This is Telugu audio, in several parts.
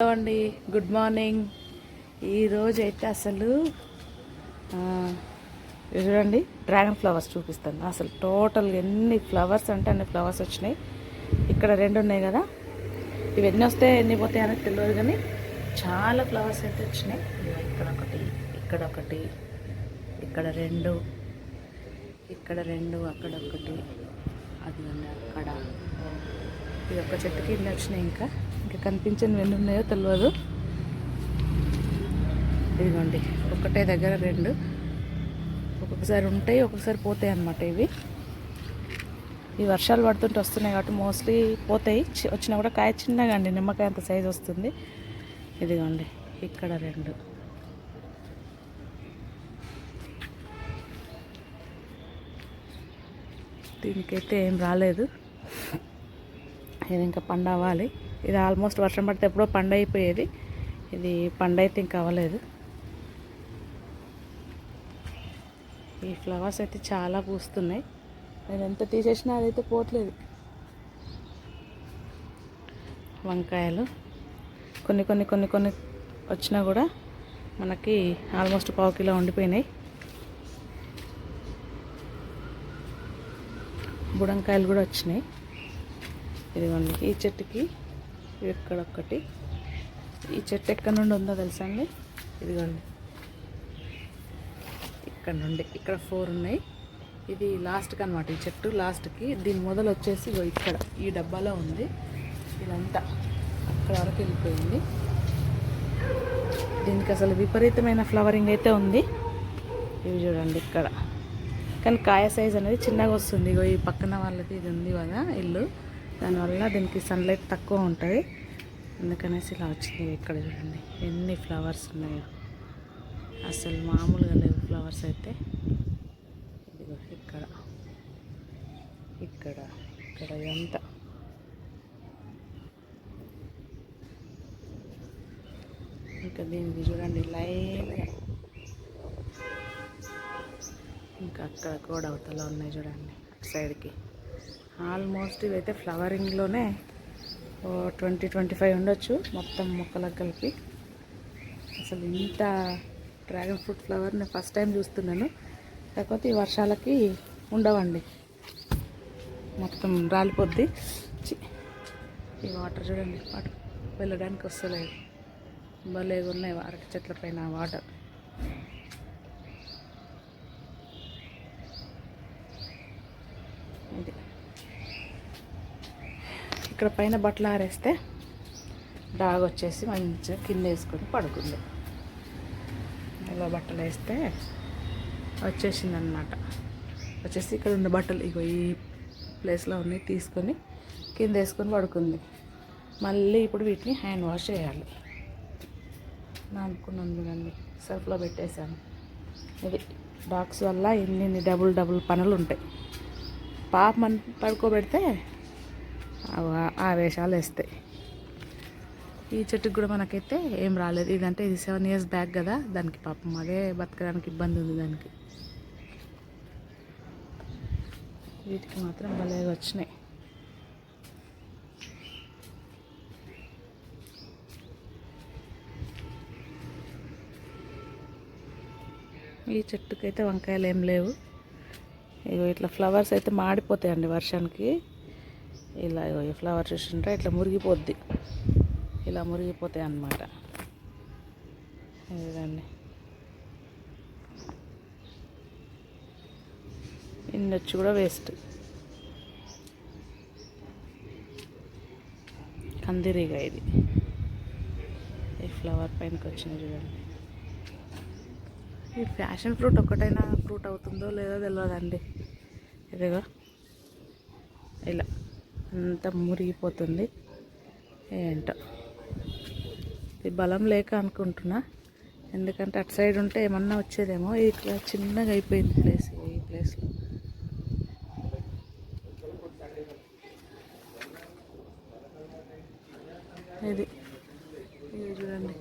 హలో అండి. Good morning. ఈరోజు అయితే అసలు చూడండి డ్రాగన్ ఫ్లవర్స్ చూపిస్తాను అసలు టోటల్గా ఎన్ని ఫ్లవర్స్ అంటే అన్ని ఫ్లవర్స్ వచ్చినాయి. ఇక్కడ రెండు ఉన్నాయి కదా. ఇవి ఎన్ని వస్తాయి ఎన్ని పోతాయి అనేది తెలియదు కానీ చాలా ఫ్లవర్స్ అయితే వచ్చినాయి. ఇక్కడ ఒకటి ఇక్కడ ఒకటి ఇక్కడ రెండు ఇక్కడ రెండు అక్కడ ఒకటి అది అక్కడ. ఇది ఒక చెట్టు కింద వచ్చినాయి ఇంకా. మనకి కనిపించని ఎన్ని ఉన్నాయో తెలియదు ఇదిగోండి ఒకటే దగ్గర రెండు. ఒక్కొక్కసారి ఉంటాయి ఒక్కొక్కసారి పోతాయి అన్నమాట ఇవి. ఈ వర్షాలు పడుతుంటే వస్తున్నాయి కాబట్టి మోస్ట్లీ పోతాయి. చి- వచ్చినా కూడా కాయ చిన్నగా అండి నిమ్మకాయ అంత సైజ్ వస్తుంది. ఇదిగోండి ఇక్కడ రెండు. దీనికైతే ఏం రాలేదు. ఇది ఇంకా పండు అవ్వాలి ఇది ఆల్మోస్ట్ వర్షం పడితే ఎప్పుడో పండు అయిపోయేది ఇది పండు అయితే ఇంకా అవ్వలేదు. ఈ ఫ్లవర్స్ అయితే చాలా పూస్తున్నాయి. నేను ఎంత తీసేసినా అదైతే పోవట్లేదు. వంకాయలు కొన్ని కొన్ని కొన్ని కొన్ని వచ్చినా కూడా మనకి ఆల్మోస్ట్ పావు కిలో ఉండిపోయినాయి. బుడంకాయలు కూడా వచ్చినాయి. ఇదిగోండి ఈ చెట్టుకి ఇక్కడ ఒక్కటి ఈ చెట్టు ఎక్కడి నుండి ఉందో తెలుసా అండి? ఇదిగోండి. ఇక్కడ నుండి. ఇక్కడ ఫోర్ ఉన్నాయి. ఇది లాస్ట్కి అనమాట ఈ చెట్టు లాస్ట్కి. దీని మొదలు వచ్చేసి ఇగో ఇక్కడ. ఈ డబ్బాలో ఉంది. ఇదంతా అక్కడ వరకు వెళ్ళిపోయింది. దీనికి అసలు విపరీతమైన ఫ్లవరింగ్ అయితే ఉంది. ఇవి చూడండి ఇక్కడ. కానీ కాయ సైజ్ అనేది చిన్నగా వస్తుంది. ఇగో ఈ పక్కన వాళ్ళది ఇది ఉంది కదా ఇల్లు. దానివల్ల దీనికి సన్లైట్ తక్కువ ఉంటుంది. అందుకనేసి ఇలా వచ్చింది ఇక్కడ చూడండి. ఎన్ని ఫ్లవర్స్ ఉన్నాయో. అసలు మామూలుగా లేవు ఫ్లవర్స్ అయితే. ఇదిగో ఇక్కడ. ఇక్కడ. ఇక్కడ ఎంత? ఇంకా దీనికి చూడండి లైన్గా ఇంకా అక్కడ కూడా అవతల ఉన్నాయి చూడండి. అటు సైడ్కి ఆల్మోస్ట్ ఇవైతే ఫ్లవరింగ్లోనే ఓ ట్వంటీ ట్వంటీ ఫైవ్ ఉండొచ్చు మొత్తం మొక్కలకు కలిపి. అసలు ఇంత డ్రాగన్ ఫ్రూట్ ఫ్లవర్ నేను ఫస్ట్ టైం చూస్తున్నాను. కాకపోతే ఈ వర్షాలకి ఉండవండి. మొత్తం రాలిపోద్ది. ఈ వాటర్ చూడండి వాటర్ వెళ్ళడానికి వస్తలేదు. భలేగా ఉన్నాయి అరటి చెట్ల పైన వాటర్ ఇది ఇక్కడ పైన బట్టలు ఆరేస్తే డాగ్ వచ్చేసి మంచిగా కింద వేసుకొని పడుకుంది. ఇలా బట్టలు వేస్తే వచ్చేసిందనమాట వచ్చేసి ఇక్కడ ఉన్న బట్టలు ఇగో ఈ ప్లేస్లో ఉన్నాయి తీసుకొని కింద వేసుకొని పడుకుంది. మళ్ళీ ఇప్పుడు వీటిని హ్యాండ్ వాష్ చేయాలి. అనుకున్నాను చూడండి సర్ఫ్లో పెట్టేశాను. ఇది డాగ్స్ వల్ల ఇన్ని ఇన్ని డబుల్ డబుల్ పనులు ఉంటాయి. పాప మన పడుకోబెడితే ఆవేశాలు ఆ వేషాలు వేస్తాయి. ఈ చెట్టుకు కూడా మనకైతే ఏం రాలేదు. ఇదంటే ఇది సెవెన్ ఇయర్స్ బ్యాక్ కదా. దానికి పాపం అదే బతకడానికి ఇబ్బంది ఉంది దానికి. వీటికి మాత్రం భలేగా వచ్చినాయి. ఈ చెట్టుకైతే వంకాయలు ఏం లేవు. ఇగో ఇట్లా ఫ్లవర్స్ అయితే మాడిపోతాయండి వర్షానికి. ఇలా ఈ ఫ్లవర్ చూసింటే ఇట్లా మురిగిపోద్ది. ఇలా మురిగిపోతాయి అన్నమాట. ఇదండి ఇన్నొచ్చి కూడా వేస్ట్ కందిరీగా ఇది. ఈ ఫ్లవర్ పైనకి వచ్చింది చూడండి. ఈ ఫ్యాషన్ ఫ్రూట్ ఒక్కటైనా ఫ్రూట్ అవుతుందో లేదో తెలియదండి ఇదిగో. ఇలా. అంతా మురిగిపోతుంది. ఏంటో. ఇది బలం లేక అనుకుంటున్నా. ఎందుకంటే అటు సైడ్ ఉంటే ఏమన్నా వచ్చేదేమో. ఇట్లా చిన్నగా అయిపోయింది ప్లేస్ ఈ ప్లేస్లో ఇది. ఇది చూడండి.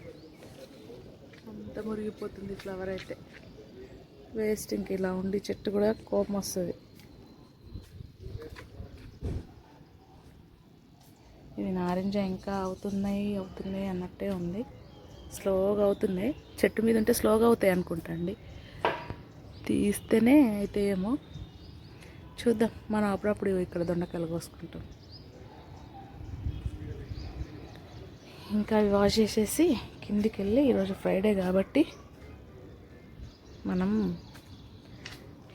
అంత మురిగిపోతుంది ఫ్లవర్ అయితే. వేస్ట్ ఇంక ఇలా ఉండి చెట్టు కూడా కోపం వస్తుంది. ఇది ఇంకా అవుతున్నాయి అవుతున్నాయి అన్నట్టే ఉంది. స్లోగా అవుతున్నాయి. చెట్టు మీద ఉంటే స్లోగా అవుతాయి అనుకుంటా అండి. తీస్తేనే అయితే ఏమో. చూద్దాం. మనం అప్పుడప్పుడు ఇక్కడ దొండకాయలు కోసుకుంటాం. ఇంకా అవి వాష్ చేసేసి కిందికి వెళ్ళి ఈరోజు ఫ్రైడే కాబట్టి మనం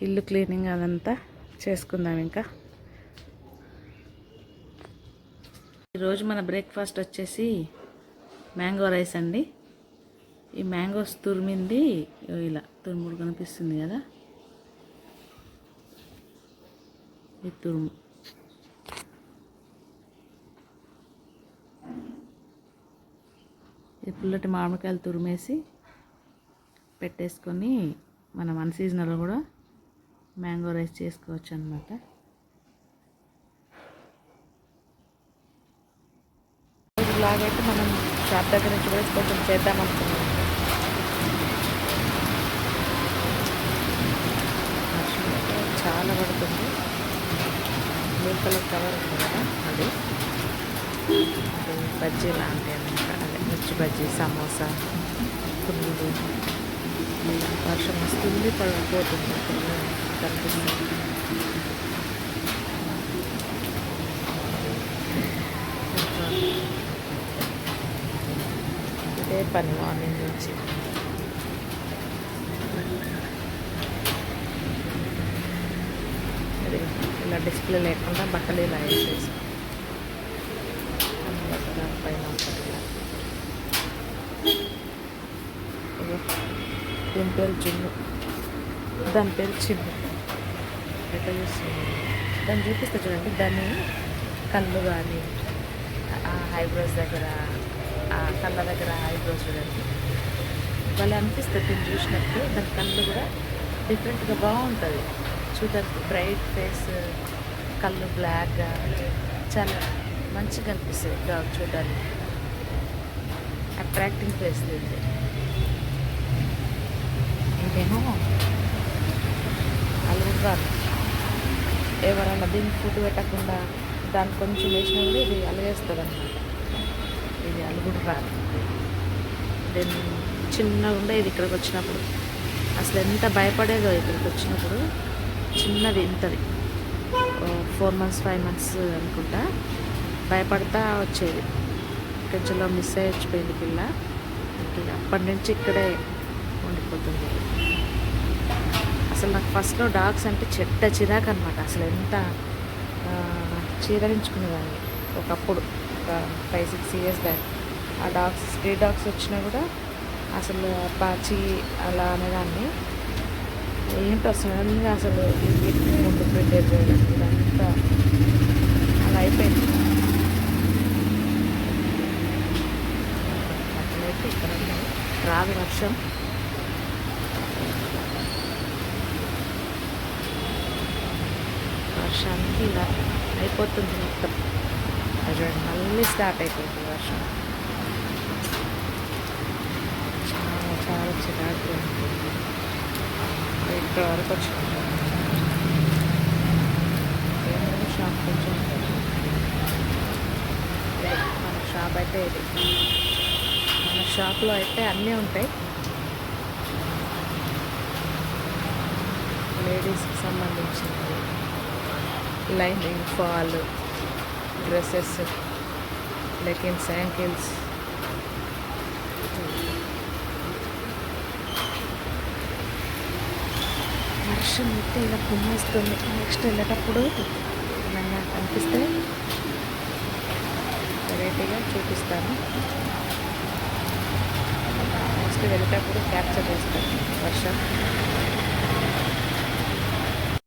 ఇల్లు క్లీనింగ్ అదంతా చేసుకుందాం ఇంకా. ఈరోజు మన బ్రేక్ఫాస్ట్ వచ్చేసి మ్యాంగో రైస్ అండి. ఈ మ్యాంగోస్ తురిమింది ఇలా తురుముడు కనిపిస్తుంది కదా. ఈ తురుము. ఈ పుల్లటి మామిడికాయలు తురిమేసి పెట్టేసుకొని మనం అన్ సీజనల్ కూడా మ్యాంగో రైస్ చేసుకోవచ్చు అనమాట లాగైతే మనం షాప్ దగ్గర నుంచి కూడా కొంచెం చేద్దాం అనుకున్నాం చాలా పడుతుంది. బ్లూ కలర్ కవర్ ఉంది కదా అది. బజ్జీ లాంటి అనమాట అదే మిర్చి బజ్జీ సమోసా పునుగులు. వర్షం వస్తుంది పడిపోతుంది. కనిపిస్తుంది అదే పని మార్నింగ్ నుంచి ఇలా డిస్ప్లే లేకుండా బట్టలు ఇలా వేసేసాం పైన దీని పేరు చిన్ను దాని పేరు చిన్ను ఎట్లా చూస్తుంది దాన్ని చూపిస్తే చూడండి దాన్ని కళ్ళు కానీ ఆ ఐబ్రోస్ దగ్గర కళ్ళ దగ్గర ఐబ్రోస్ చూడండి వాళ్ళు అనిపిస్తుంది దీన్ని చూసినట్టు దాని కళ్ళు కూడా డిఫరెంట్గా బాగుంటుంది. చూడడానికి బ్రైట్ ఫేస్ కళ్ళు బ్లాక్గా చాలా మంచిగా అనిపిస్తుంది డాగ్ చూడడానికి. అట్రాక్టింగ్ ఫేస్ ఇది. ఇదేమో అలుగుతారు ఎవరన్నా దీనికి ఫుడ్ పెట్టకుండా దాన్ని కొంచెం వేసినా కూడా ఇది అలగేస్తుంది అన్నమాట కూడా రాదు. దెన్ చిన్నగా ఉండేది ఇక్కడికి వచ్చినప్పుడు. అసలు ఎంత భయపడేదో ఇక్కడికి వచ్చినప్పుడు. చిన్నది ఇంతది. ఫోర్ మంత్స్ ఫైవ్ మంత్స్ అనుకుంటా. భయపడతా వచ్చేది. కొంచెంలో మిస్ అయిపోయింది పిల్ల. అప్పటి నుంచి ఇక్కడే ఉండిపోతుంది. అసలు నాకు ఫస్ట్లో డాగ్స్ అంటే చెట్ట చిరాకు అనమాట అసలు ఎంత చీరించుకునేదాన్ని చీదరించుకునేదాన్ని. ఒకప్పుడు ఒక ఫైవ్ సిక్స్ ఇయర్స్ బ్యాక్ ఆ డాగ్స్ స్ట్రీట్ డాగ్స్ వచ్చినా కూడా అసలు పాచి అలా అనేదాన్ని. ఏంటో సడన్గా అసలు ఈ ముందు ప్రిపేర్ చేయడం ఇదంతా అలా అయిపోయింది. ఇక్కడ రాదు వర్షం. వర్షానికి ఇలా అయిపోతుంది మొత్తం. అది మళ్ళీ స్టార్ట్ అయిపోతుంది వర్షం చాలా చాలా చిరాకు ఉంటుంది ఇక్కడ వరకు వచ్చింది షాప్కి షాప్ కొంచెం మన షాప్ అయితే ఇది మన షాప్లో అయితే అన్నీ ఉంటాయి లేడీస్కి సంబంధించినవి lining fall dresses leggings ankles వర్షం అయితే ఇలా కుమ్మేస్తుంది. నెక్స్ట్ వెళ్ళేటప్పుడు ఏమన్నా కనిపిస్తే వెరైటీగా చూపిస్తాను. నెక్స్ట్ వెళ్ళేటప్పుడు క్యాప్చర్ చేస్తాను వర్షం.